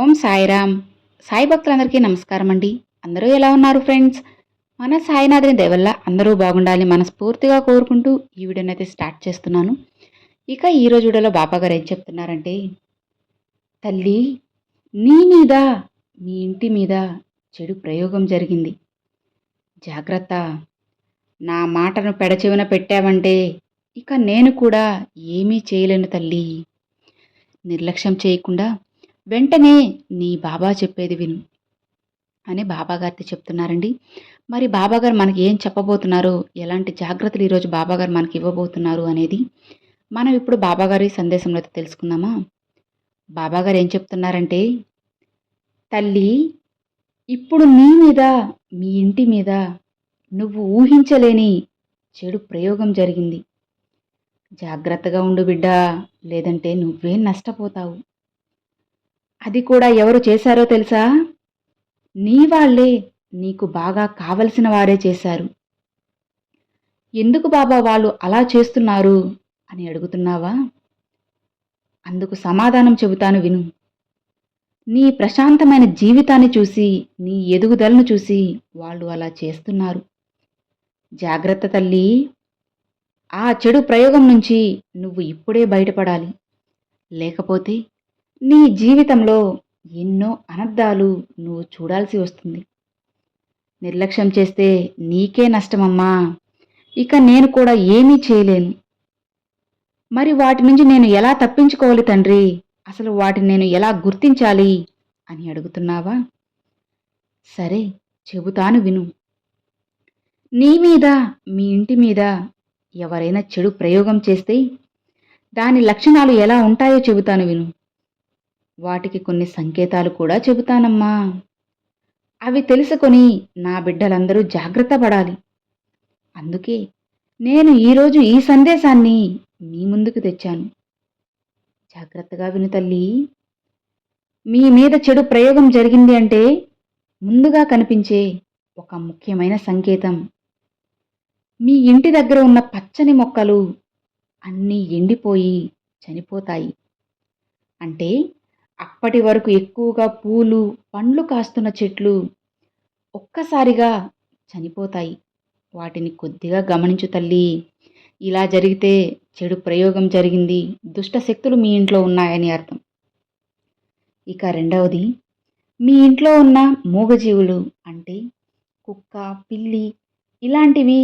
ఓం సాయిరామ్. సాయి భక్తులందరికీ నమస్కారం అండి అందరూ ఎలా ఉన్నారు ఫ్రెండ్స్? మన సాయినాథుని దేవల్ల అందరూ బాగుండాలి మనస్ఫూర్తిగా కోరుకుంటూ ఈ వీడియోని అయితే స్టార్ట్ చేస్తున్నాను. ఇక ఈరోజు వీడియోలో బాబాగారు ఏం చెప్తున్నారంటే తల్లి నీ మీద నీ ఇంటి మీద చెడు ప్రయోగం జరిగింది. జాగ్రత్త. నా మాటను పెడచెవిన పెట్టావంటే ఇక నేను కూడా ఏమీ చేయలేను తల్లి. నిర్లక్ష్యం చేయకుండా వెంటనే నీ బాబా చెప్పేది విను అని బాబాగారితో చెప్తున్నారండి. మరి బాబాగారు మనకి ఏం చెప్పబోతున్నారు ఎలాంటి జాగ్రత్తలు ఈరోజు బాబాగారు మనకి ఇవ్వబోతున్నారు అనేది మనం ఇప్పుడు బాబాగారి సందేశంలో అయితే తెలుసుకుందామా? బాబాగారు ఏం చెప్తున్నారంటే తల్లి ఇప్పుడు నీ మీద మీ ఇంటి మీద నువ్వు ఊహించలేని చెడు ప్రయోగం జరిగింది. జాగ్రత్తగా ఉండు బిడ్డా లేదంటే నువ్వే నష్టపోతావు. అది కూడా ఎవరు చేశారో తెలుసా? నీ వాళ్ళే నీకు బాగా కావలసిన వారే చేశారు. ఎందుకు బాబా వాళ్ళు అలా చేస్తున్నారు? అని అడుగుతున్నావా? అందుకు సమాధానం చెబుతాను విను. నీ ప్రశాంతమైన జీవితాన్ని చూసి నీ ఎదుగుదలను చూసి వాళ్ళు అలా చేస్తున్నారు. జాగ్రత్త తల్లి. ఆ చెడు ప్రయోగం నుంచి నువ్వు ఇప్పుడే బయటపడాలి. లేకపోతే నీ జీవితంలో ఎన్నో అనర్థాలు నువ్వు చూడాల్సి వస్తుంది. నిర్లక్ష్యం చేస్తే నీకే నష్టమమ్మా. ఇక నేను కూడా ఏమీ చేయలేను. మరి వాటి నుంచి నేను ఎలా తప్పించుకోవాలి తండ్రి? అసలు వాటిని నేను ఎలా గుర్తించాలి అని అడుగుతున్నావా? సరే చెబుతాను విను. నీ మీద మీ ఇంటి మీద ఎవరైనా చెడు ప్రయోగం చేస్తే దాని లక్షణాలు ఎలా ఉంటాయో చెబుతాను విను. వాటికి కొన్ని సంకేతాలు కూడా చెబుతానమ్మా. అవి తెలుసుకొని నా బిడ్డలందరూ జాగ్రత్త పడాలి. అందుకే నేను ఈరోజు ఈ సందేశాన్ని మీ ముందుకు తెచ్చాను. జాగ్రత్తగా విను తల్లి. మీ మీద చెడు ప్రయోగం జరిగింది అంటే ముందుగా కనిపించే ఒక ముఖ్యమైన సంకేతం. మీ ఇంటి దగ్గర ఉన్న పచ్చని మొక్కలు అన్నీ ఎండిపోయి చనిపోతాయి. అంటే అప్పటి వరకు ఎక్కువగా పూలు పండ్లు కాస్తున్న చెట్లు ఒక్కసారిగా చనిపోతాయి. వాటిని కొద్దిగా గమనించు తల్లి. ఇలా జరిగితే చెడు ప్రయోగం జరిగింది. దుష్ట శక్తులు మీ ఇంట్లో ఉన్నాయని అర్థం. ఇక రెండవది మీ ఇంట్లో ఉన్న మూగజీవులు అంటే కుక్క పిల్లి ఇలాంటివి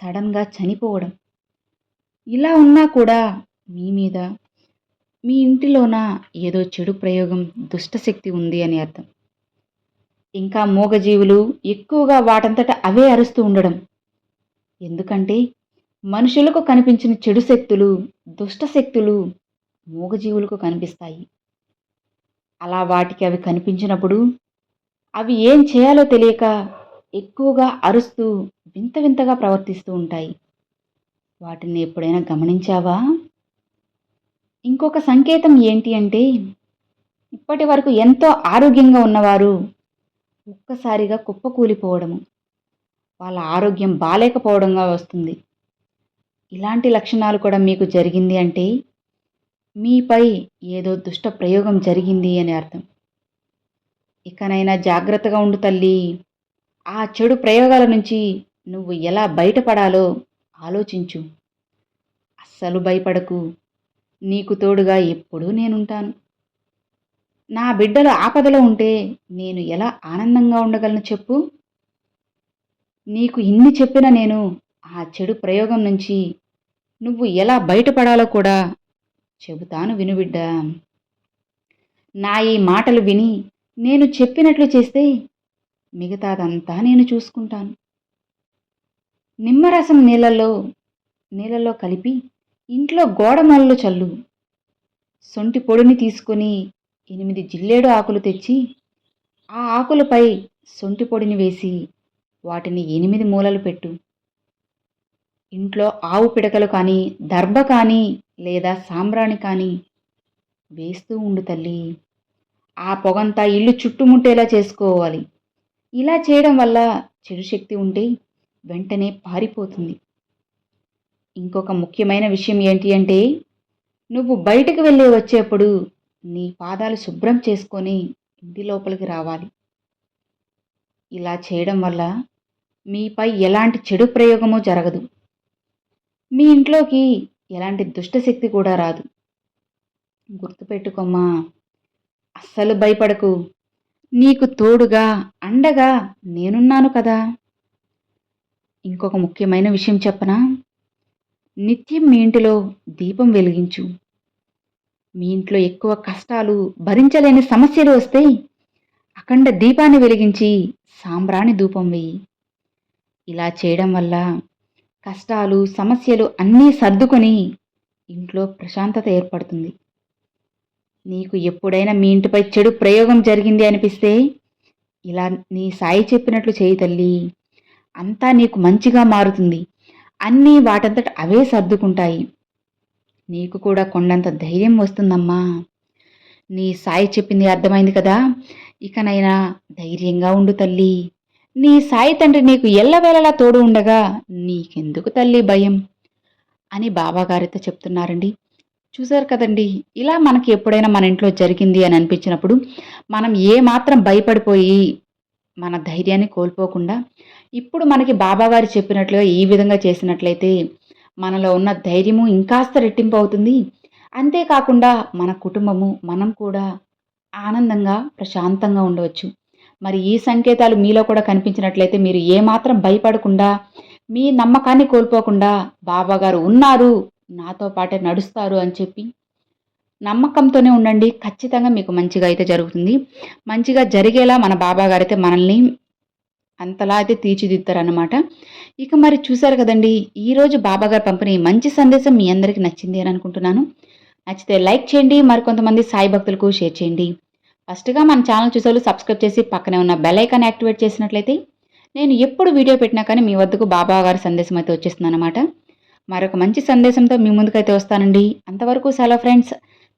సడన్గా చనిపోవడం. ఇలా ఉన్నా కూడా మీ మీద మీ ఇంటిలోన ఏదో చెడు ప్రయోగం దుష్టశక్తి ఉంది అని అర్థం. ఇంకా మూగజీవులు ఎక్కువగా వాటంతట అవే అరుస్తూ ఉండడం. ఎందుకంటే మనుషులకు కనిపించిన చెడు శక్తులు దుష్ట శక్తులు మూగజీవులకు కనిపిస్తాయి. అలా వాటికి అవి కనిపించినప్పుడు అవి ఏం చేయాలో తెలియక ఎక్కువగా అరుస్తూ వింత వింతగా ప్రవర్తిస్తూ ఉంటాయి. వాటిని ఎప్పుడైనా గమనించావా? ఇంకొక సంకేతం ఏంటి అంటే ఇప్పటి వరకు ఎంతో ఆరోగ్యంగా ఉన్నవారు ఒక్కసారిగా కుప్పకూలిపోవడము. వాళ్ళ ఆరోగ్యం బాలేకపోవడంగా వస్తుంది. ఇలాంటి లక్షణాలు కూడా మీకు జరిగింది అంటే మీపై ఏదో దుష్ట ప్రయోగం జరిగింది అని అర్థం. ఇకనైనా జాగ్రత్తగా ఉండు తల్లి. ఆ చెడు ప్రయోగాల నుంచి నువ్వు ఎలా బయటపడాలో ఆలోచించు. అస్సలు భయపడకు. నీకు తోడుగా ఎప్పుడూ నేనుంటాను. నా బిడ్డలు ఆపదలో ఉంటే నేను ఎలా ఆనందంగా ఉండగలను చెప్పు? నీకు ఇన్ని చెప్పిన నేను ఆ చెడు ప్రయోగం నుంచి నువ్వు ఎలా బయటపడాలో కూడా చెబుతాను వినుబిడ్డ నా ఈ మాటలు విని నేను చెప్పినట్లు చేస్తే మిగతాదంతా నేను చూసుకుంటాను. నిమ్మరసం నీళ్ళల్లో నీళ్ళల్లో కలిపి ఇంట్లో గోడమల్లు చల్లు. సొంటి పొడిని తీసుకొని ఎనిమిది జిల్లేడు ఆకులు తెచ్చి ఆ ఆకులపై సొంటి పొడిని వేసి వాటిని ఎనిమిది మూలలు పెట్టు. ఇంట్లో ఆవు పిడకలు కానీ దర్భ కానీ లేదా సాంబ్రాణి కానీ వేస్తూ ఉండు తల్లి. ఆ పొగంతా ఇల్లు చుట్టుముట్టేలా చేసుకోవాలి. ఇలా చేయడం వల్ల చెడు శక్తి ఉంటే వెంటనే పారిపోతుంది. ఇంకొక ముఖ్యమైన విషయం ఏంటి అంటే నువ్వు బయటకు వెళ్ళి వచ్చేప్పుడు నీ పాదాలు శుభ్రం చేసుకొని ఇంటి లోపలికి రావాలి. ఇలా చేయడం వల్ల మీపై ఎలాంటి చెడు ప్రయోగము జరగదు. మీ ఇంట్లోకి ఎలాంటి దుష్టశక్తి కూడా రాదు. గుర్తుపెట్టుకోమ్మా అస్సలు భయపడకు. నీకు తోడుగా అండగా నేనున్నాను కదా. ఇంకొక ముఖ్యమైన విషయం చెప్పనా? నిత్యం మీ ఇంటిలో దీపం వెలిగించు. మీ ఇంట్లో ఎక్కువ కష్టాలు భరించలేని సమస్యలు వస్తే అఖండ దీపాన్ని వెలిగించి సాంబ్రాణి ధూపం వెయ్యి ఇలా చేయడం వల్ల కష్టాలు సమస్యలు అన్నీ సర్దుకొని ఇంట్లో ప్రశాంతత ఏర్పడుతుంది. నీకు ఎప్పుడైనా మీ ఇంటిపై చెడు ప్రయోగం జరిగింది అనిపిస్తే ఇలా నీ సాయి చెప్పినట్లు చేయి తల్లి. అంతా నీకు మంచిగా మారుతుంది. అన్నీ వాటంతట అవే సర్దుకుంటాయి. నీకు కూడా కొండంత ధైర్యం వస్తుందమ్మా. నీ సాయి చెప్పింది అర్థమైంది కదా. ఇకనైనా ధైర్యంగా ఉండు తల్లి. నీ సాయి తండ్రి నీకు ఎల్లవేళలా తోడు ఉండగా నీకెందుకు తల్లి భయం? అని బాబాగారితో చెప్తున్నారండి. చూసారు కదండి ఇలా మనకి ఎప్పుడైనా మన ఇంట్లో జరిగింది అని అనిపించినప్పుడు మనం ఏమాత్రం భయపడిపోయి మన ధైర్యాన్ని కోల్పోకుండా ఇప్పుడు మనకి బాబాగారు చెప్పినట్లుగా ఈ విధంగా చేసినట్లయితే మనలో ఉన్న ధైర్యము ఇంకాస్త రెట్టింపు అవుతుంది. అంతేకాకుండా మన కుటుంబము మనం కూడా ఆనందంగా ప్రశాంతంగా ఉండవచ్చు. మరి ఈ సంకేతాలు మీలో కూడా కనిపించినట్లయితే మీరు ఏమాత్రం భయపడకుండా మీ నమ్మకాన్ని కోల్పోకుండా బాబాగారు ఉన్నారు నాతో పాటే నడుస్తారు అని చెప్పి నమ్మకంతోనే ఉండండి. ఖచ్చితంగా మీకు మంచిగా అయితే జరుగుతుంది. మంచిగా జరిగేలా మన బాబా గారు అయితే మనల్ని అంతలా అయితే తీర్చిదిద్దారనమాట ఇక మరి చూసారు కదండి ఈరోజు బాబాగారు పంపిణీ మంచి సందేశం మీ అందరికీ నచ్చింది అని అనుకుంటున్నాను. నచ్చితే లైక్ చేయండి మరికొంతమంది సాయి భక్తులకు షేర్ చేయండి. ఫస్ట్గా మన ఛానల్ చూసేవాళ్ళు సబ్స్క్రైబ్ చేసి పక్కనే ఉన్న బెల్ ఐకాన్ యాక్టివేట్ చేసినట్లయితే నేను ఎప్పుడు వీడియో పెట్టినా కానీ మీ వద్దకు బాబా గారి సందేశం అయితే వచ్చేస్తుంది అనమాట మరొక మంచి సందేశంతో మీ ముందుకైతే వస్తానండి. అంతవరకు సెలవు ఫ్రెండ్స్.